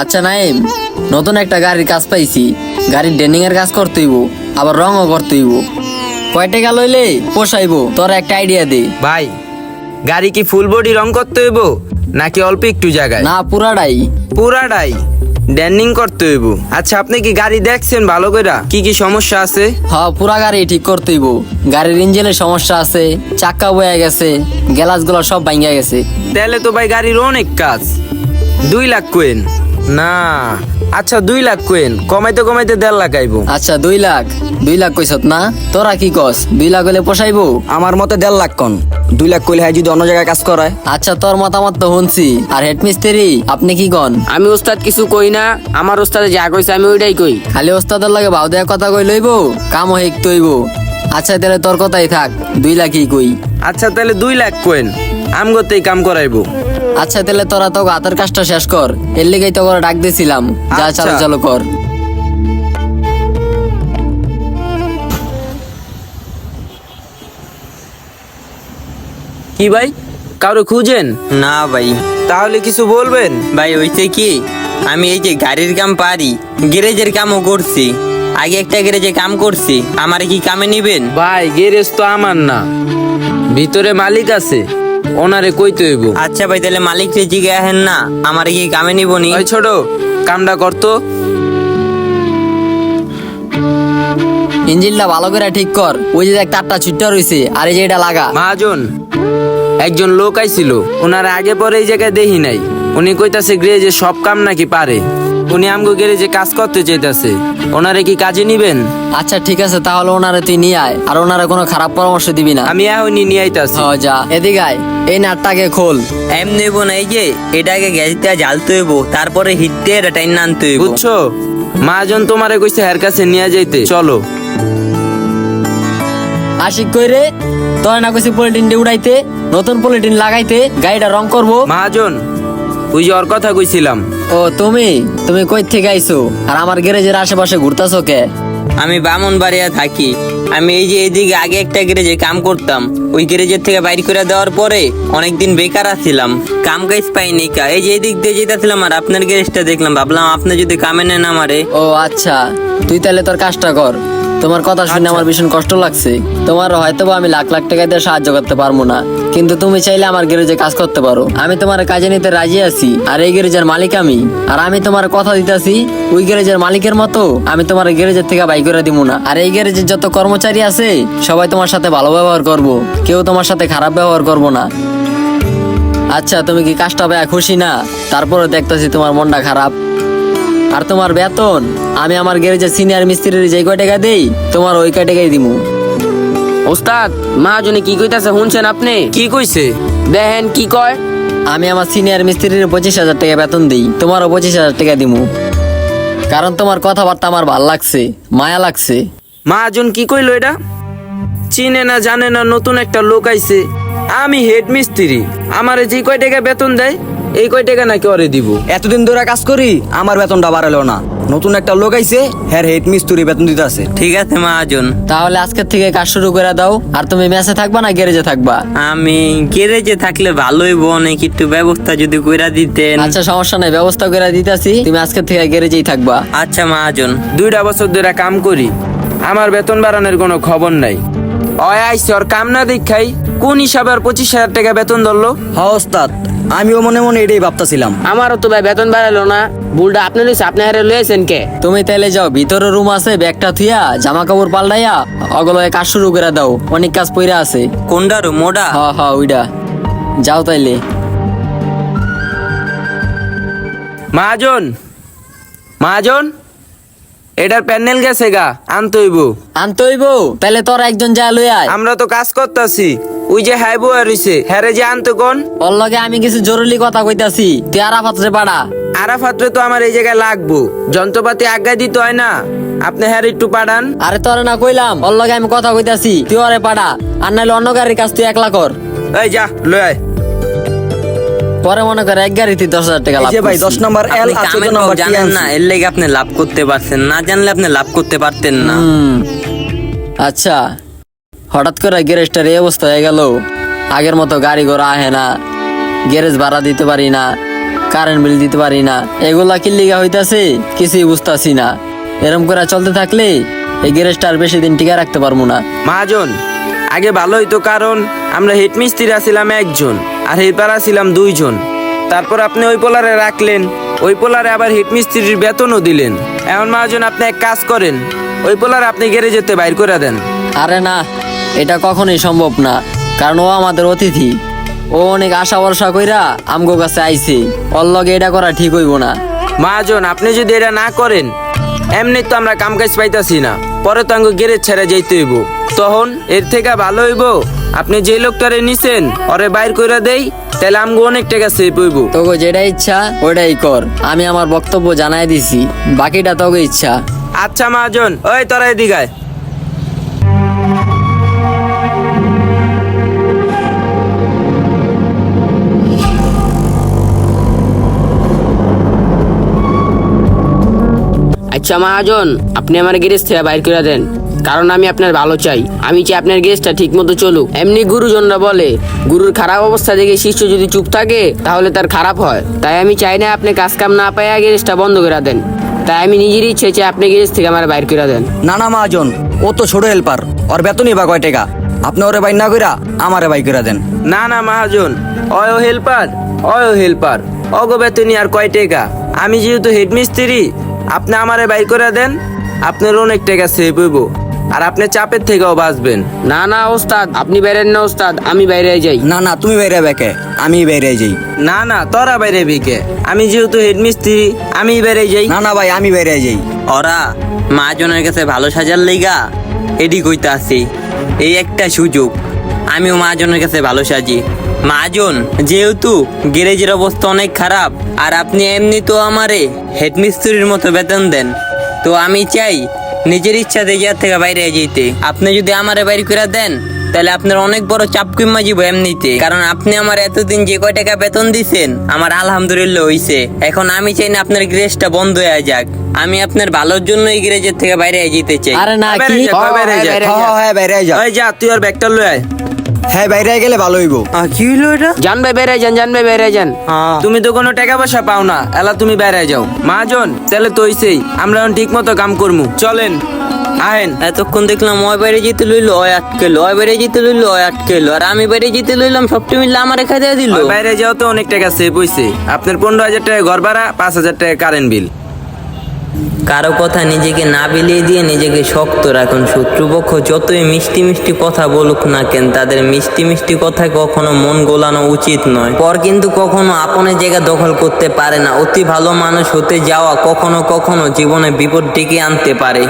আচ্ছা নাইম নতুন একটা গাড়ির কাজ পাইছি। গাড়ির ডেনিং এর কাজ করতেইব আবার রঙও করতেইব কয় টাকা লইলে পোষাইবো তোর একটা আইডিয়া দে। ভাই গাড়ি কি ফুল বডি রং করতে হইব নাকি অল্প একটু জায়গায়? না পুরাটাই। পুরাটাই ড্যান্ডিং করতে হইব। আচ্ছা আপনি কি গাড়ি দেখছেন ভালো করে কি কি সমস্যা আছে? হ পুরা গাড়ি ঠিক করতেইব গাড়ির ইঞ্জিনের সমস্যা আছে চাক্কা বয়ে গেছে গ্যালাসগুলো সব ভাঙ্গা গেছে। তাহলে তো ভাই গাড়ির অনেক কাজ। দুই লাখ কোয়েন। না আচ্ছা দুই লাখ কোয়েন কমাইতে কমাইতে দেড় লাখ আইব। আচ্ছা দুই লাখ। দুই লাখ কইছত না? তোরা কি কস? দুই লাখ হলে পোষাইবো? আমার মতে দেড় লাখ কন। দুই লাখ কইলে হয় যদি অন্য জায়গায় কাজ করায়। আচ্ছা তোর মতামত তো শুনছি। আর হেড মিস্ত্রি আপনি কি কন? আমি ওস্তাদ কিছু কই না আমার ওস্তাদে যা কইছে আমি ওইটাই কই। খালি ওস্তাদের লাগে ভাও দেয়া কথা কই লইব কামও হেক তৈব আচ্ছা তাহলে তোর কথাই থাক দুই লাখই কই। আচ্ছা তাহলে দুই লাখ কোয়েন আমগতেই কাম করাইবো। আচ্ছা তাহলে তোরা তো হাতের কাজটা শেষ কর। এর লেগেই তো করে ডাক দিছিলাম। যা আচ্ছা। চালু চালু কর। কি ভাই? কারও খুঁজেন? না ভাই। তাহলে কিছু বলবেন? ভাই হইছে কি? আমি এই যে গাড়ির কাম পারি গ্যারেজের কামও করছি। আগে একটা গ্যারেজে কাম করছি। আমার কি কামে নিবেন? ভাই গ্যারেজ তো আমার না। ভিতরে মালিক আছে। ওনারে কইতে হইব। আচ্ছা ভাই তাহলে মালিক রে জিগে আহেন না আমার কি কামে নিবনি ওই ছোট কামটা করতো ইঞ্জিনটা ভালো করে ঠিক কর। ওই যে দেখ তারটা ছুটটা রইছে আর এই যে এটা লাগা। মহাজন একজন লোক আইছিল। ওনার আগে পরে এই জায়গায় দেখি নাই। উনি কইতাছে গ্রেজে সব কাম নাকি পারে। উনি আমগো গ্যারেজে কাজ করতে চাইতাছে ওনারে কি কাজে নিবেন? আচ্ছা ঠিক আছে তাহলে ওনারে তুই নিয়ে আয় আর ওনারে কোনো খারাপ পরামর্শ দিবি না। আমি এখনই নিয়ে আইতাছি। হ যা এদিকে আয় এই নাটটাকে খোল। এম নেব না এই যে এটাকে গ্যাস দিয়ে জ্বালতে হইব তারপরে হিট দিয়ে এটা টাইন আনতে হইব। বুঝছ? মহাজন তোমারে কইছে হের কাছে নিয়ে যাইতে চলো। আশিক কই রে? তোর না কইছি পলিটিন দিয়ে উড়াইতে নতুন পলিটিন লাগাইতে গাড়িটা রং করব। মহাজন ওই যে ওর কথা কইছিলাম। ও তুমি? তুমি কই থেকে আইছো? আর আমার গ্যারেজের আশেপাশে ঘুরতাছো কে? আমি বামন বাড়িয়া থাকি। আমি এই যে এইদিকে আগে একটা গ্যারেজে কাম করতাম। ওই গ্যারেজের থেকে বাইর করে দেওয়ার পরে অনেকদিন বেকার আছিলাম। কাম কাজ পাইনি কা। এই যে এদিক দিয়ে যেতেছিলাম আর আপনার গ্যারেজটা দেখলাম। ভাবলাম আপনি যদি কামে নেন আমারে। ও আচ্ছা। তুই তাহলে তোর কাজটা কর। তোমার কথা শুনে আমার ভীষণ কষ্ট লাগছে। তোমার হয়তো আমি লাখ লাখ টাকা দিয়ে সাহায্য করতে পারব না। কিন্তু তুমি চাইলে আমার গ্যারেজে কাজ করতে পারো। আমি তোমার কাজে নিতে রাজি আছি আর এই গ্যারেজের মালিক আমি। আর আমি তোমার কথা দিতেছি ওই গ্যারেজের মালিকের মতো আমি তোমার গ্যারেজের থেকে বাই করে দিব না। আর এই গ্যারেজের যত কর্মচারী আছে সবাই তোমার সাথে ভালো ব্যবহার করব। কেউ তোমার সাথে খারাপ ব্যবহার করব না। আচ্ছা তুমি কি কাজটা পায় খুশি না? তারপরে দেখতেছি তোমার মনটা খারাপ। আর তোমার বেতন আমি আমার গ্যারেজের সিনিয়র মিস্ত্রির যে কয় টাকা দেই তোমার ওই কয় টাকাই দিমু। ওস্তাদ মহাজনে কি কইতাছে শুনছেন আপনি? কি কইছে? দেখেন কি কয়। আমি আমার সিনিয়র মিস্ত্রির পঁচিশ হাজার টাকা বেতন দিই তোমারও পঁচিশ হাজার টাকা দিমু। কারণ তোমার কথাবার্তা আমার ভালো লাগছে মায়া লাগছে। মহাজন কি কইলো এটা? চিনে না জানে না নতুন একটা লোক আইছে। আমি হেড মিস্ত্রি আমারে যে কয় টাকা বেতন দেয় এই কয় টাকা নাকি ওরে দিব? এতদিন ধরে কাজ করি আমার বেতনটা বাড়ালো না। নতুন একটা লোক আইছে হ্যার হেড মিস্ত্রি বেতন দিতে আছে ঠিক আছে মহাজন। তাহলে আজকের থেকে কাজ শুরু করে দাও আর তুমি মেসে থাকবা না গ্যারেজে থাকবা? আমি গ্যারেজে থাকলে ভালোই অনেক একটু ব্যবস্থা যদি কইরা দিতেন। আচ্ছা সমস্যা নাই ব্যবস্থা করে দিতেছি তুমি আজকের থেকে গ্যারেজেই থাকবা। আচ্ছা মহাজন। দুইটা বছর ধরে কাম করি আমার বেতন বাড়ানোর কোনো খবর নাই। অয় আইসে ওর কাম না দেখাই। কোন হিসাবে আর পঁচিশ হাজার টাকা বেতন ধরলো? হ্যাঁ ওস্তাদ। আমিও মনে মনে এটাই ভাবতাছিলাম। আমারও তো ভাই বেতন বাড়ালো না। ভুলটা আপনি লইছে আপনি হারে লইছেন কে? তুমি তাইলে যাও ভিতরে রুম আছে ব্যাগটা থুইয়া জামা কাপড় পাল্টাইয়া অগলয়ে কাজ শুরু করে দাও। অনেক কাজ পইরা আছে। কোনডারো মোডা হ হ ওইটা যাও তাইলে। মহাজন মহাজন এটার প্যানেল গেছে গা আনতে হইব। আনতে হইব? তাইলে তোর একজন যা লই আয়। আমরা তো কাজ করতেছি। ওই যে হাইবো আর হইছে হ্যারে যে আনতে কোন? ওর লগে আমি কিছু জরুরি কথা কইতাছি তুই আরাফাত রে পাড়া। আরাফাত্রে তো আমার এই জায়গায় লাগবো যন্ত্রপাতি আজ্ঞা দিতে হয় না। আপনি হ্যার একটু পাঠান আরে তোরে না কইলাম ওর লগে আমি কথা কইতাছি তুই ওরে পাড়া আর নাইলে অন্য গাড়ির কাজ তুই একলা কর। এই যা লয় আয়। পরে মনে করে এক গাড়িতে দশ হাজার টাকা লাভ ভাই দশ নম্বর এল নম্বর জানেন না এর লেগে আপনি লাভ করতে পারছেন না জানলে আপনি লাভ করতে পারতেন না। আচ্ছা। হঠাৎ করে গ্যারেজটার এই অবস্থা হয়ে গেল। আগের মতো গাড়ি ঘোড়া আহে না গ্যারেজ ভাড়া দিতে পারি না কারেন্ট বিল দিতে পারি না এগুলা কি লিগা হইতাছে? কিছুই বুঝতাছি না। এরম করে চলতে থাকলে এই গ্যারেজটা আর বেশি দিন টিকে রাখতে পারব না। মহাজন আগে ভালো হইতো কারণ আমরা হেডমিস্ত্রি ছিলাম একজন আর হেল্পার ছিলাম দুইজন। তারপর আপনি ওই পোলারে রাখলেন ওই পোলারে আবার হেডমিস্ত্রির বেতনও দিলেন। এমন মহাজন আপনি এক কাজ করেন ওই পোলারে আপনি গ্যারেজেতে বাইর করে দেন। আরে না এটা কখনোই সম্ভব না কারণ ও আমাদের অতিথি। ও অনেক আশা ভরসা কইরা আমগো কাছে আইছে। ওর লগে এটা করা ঠিক হইব না। মহাজন আপনি যদি এটা না করেন এমনি তো আমরা কাম কাজ পাইতাছি না। পরে তো আঙ্গু গেরেজ ছেড়ে যাইতে হইব। তখন এর থেকে ভালো হইব আপনি যে লোকটারে নিছেন ওরে বাইর করে দেই তাহলে আমগো অনেক টাকা সেভ হইব। তোকে যেটা ইচ্ছা ওইটাই কর। আমি আমার বক্তব্য জানাই দিছি বাকিটা তোকে ইচ্ছা। আচ্ছা মহাজন ওই তোরা এদিকে আচ্ছা মহাজন আপনি আমার গ্যারেজ থেকে বাইর করে দেন। কারণ আমি আপনার ভালো চাই। আমি চাই আপনার গ্যারেজটা ঠিক মতো চলুক। এমনি গুরুজনরা বলে গুরুর খারাপ অবস্থা দেখে শিষ্য যদি চুপ থাকে তাহলে তার খারাপ হয়। তাই আমি চাই না আপনি কাজ কাম না পাইয়া গ্যারেজটা বন্ধ করে দেন। তাই আমি নিজের ইচ্ছে চাই আপনি গ্যারেজ থেকে আমার বাইর করে দেন। না না মহাজন ও তো ছোট হেল্পার ওর বেতনই বা কয় টাকা? আপনি ওরে বাই না কইরা আমারে বাই করে দেন। না না মহাজন অয় হেল্পার অয় হেল্পার অগো বেতনি আর কয় টাকা? আমি যেহেতু হেডমিস্ত্রি আপনি আমারে বাইর করে দেন আপনার অনেক টাকা সেভ হইব আর আপনি চাপের থেকেও বাঁচবেন। না না ওস্তাদ আপনি বাইরেন না ওস্তাদ আমি বাইরে যাই। না না তুমি বাইরে বেকে আমি বাইরে যাই। না না তোরা বাইরে বিকে আমি যেহেতু হেডমিস্ত্রি আমি বেড়ে যাই। না না ভাই আমি বাইরে যাই। ওরা মহাজনের কাছে ভালো সাজার লেগা এডি কইতে আসি এই একটা সুযোগ আমিও মহাজনের কাছে ভালো সাজি। মহাজন যেহেতু গ্যারেজের অবস্থা অনেক খারাপ আর আপনি এমনি তো আমারে হেডমিস্ত্রির মতো বেতন দেন তো আমি চাই নিজের ইচ্ছা দেজার থেকে বাইরে যেতে আপনি যদি আমারে বাইরে করে দেন তাহলে আপনার অনেক বড় চাপ কমা যাব এমনিতে কারণ আপনি আমার এতদিন যে কয় টাকা বেতন দিছেন আমার আলহামদুলিল্লাহ হইছে। এখন আমি চাই না আপনার গ্রেজটা বন্ধ হয়ে যাক আমি আপনার ভালোর জন্য এই গ্রেজের থেকে বাইরে যেতে চাই। আরে না কি? বাইরে হ্যাঁ হ্যাঁ বাইরে যা। ওই যা তুই আর ব্যাগটা লয়ে আয়। হ্যাঁ বাইরে গেলে ভালো হইব। কি হইল এটা? যান ভাই বাইরে যান যান ভাই বাইরে যান। তুমি তো কোনো টাকা পয়সা পাও না এলা তুমি বাইরে যাও। মহাজন তাহলে তো হইছেই আমরা এখন ঠিক মতো কাম করমু। চলেন। আহেন। এতক্ষণ দেখলাম ওই বাইরে যেতে লইলো ওই আটকেলো ওই বাইরে যেতে লইলো ওই আটকেলো আর আমি বাইরে যেতে লইলাম সবটা মিললে আমার রেখা দিয়ে দিল বাইরে যাও তো অনেক টাকা সেভ হইছে। আপনার পনেরো হাজার টাকা ঘর ভাড়া পাঁচ হাজার টাকা কারেন্ট বিল কারও কথা নিজেকে না বিলিয়ে দিয়ে নিজেকে শক্ত রাখুন। শত্রুপক্ষ যতই মিষ্টি মিষ্টি কথা বলুক না কেন, তাদের মিষ্টি মিষ্টি কথায় কখনো মন গোলানো উচিত নয়। পর কিন্তু কখনো আপনের জায়গা দখল করতে পারে না। অতি ভালো মানুষ হতে যাওয়া কখনো কখনো জীবনে বিপদ ডেকে আনতে পারে।